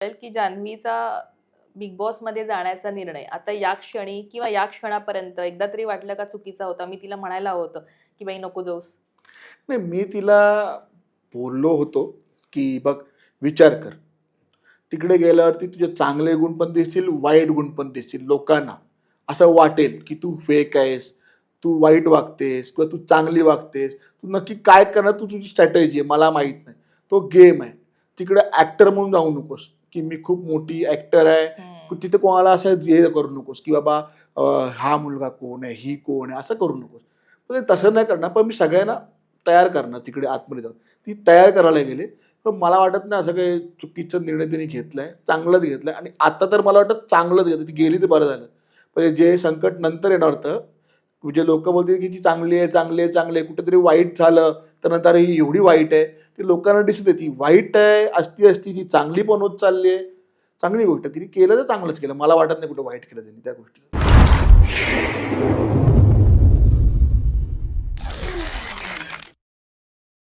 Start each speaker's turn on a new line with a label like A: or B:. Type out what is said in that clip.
A: कळेल की जान्हवीचा बिग बॉसमध्ये जाण्याचा निर्णय आता या क्षणी किंवा या क्षणापर्यंत एकदा तरी वाटलं का चुकीचा होता? मी तिला म्हणायला हवं होतं की बाई नको जाऊस.
B: नाही मी तिला बोललो होतो की बघ विचार कर. तिकडे गेल्यावरती तुझे चांगले गुण पण दिसतील वाईट गुण पण दिसतील लोकांना. असं वाटेल की तू फेक आहेस तू वाईट वागतेस किंवा तू चांगली वागतेस. तू नक्की काय करणार? तू तुझी स्ट्रॅटेजी आहे मला माहीत नाही. तो गेम आहे. तिकडे ऍक्टर म्हणून जाऊ नकोस. की मी खूप मोठी ऍक्टर आहे. तिथे कोणाला असं हे करू नकोस की बाबा हा मुलगा कोण आहे ही कोण आहे असं करू नकोस. पण तसं नाही करणार. पण मी सगळ्यांना तयार करणार तिकडे आतमध्ये जाऊन. ती तयार करायला गेले. पण मला वाटत नाही असं काही चुकीचा निर्णय त्यांनी घेतलाय. चांगलंच घेतलाय. आणि आता तर मला वाटतं चांगलंच घेतलं ती गेली तर बरं झालं. पण जे संकट नंतर येणार होतं जे लोक बोलतील की ती चांगली आहे चांगली आहे चांगली आहे. कुठेतरी वाईट झालं तर नंतर ही एवढी वाईट आहे. ती लोकांना दिसते ती वाईट आहे असती असती ती चांगली पण होत चालली आहे. चांगली गोष्ट तिने केलं तर चांगलंच केलं. मला वाटत नाही कुठं वाईट केलं त्यांनी त्या गोष्टी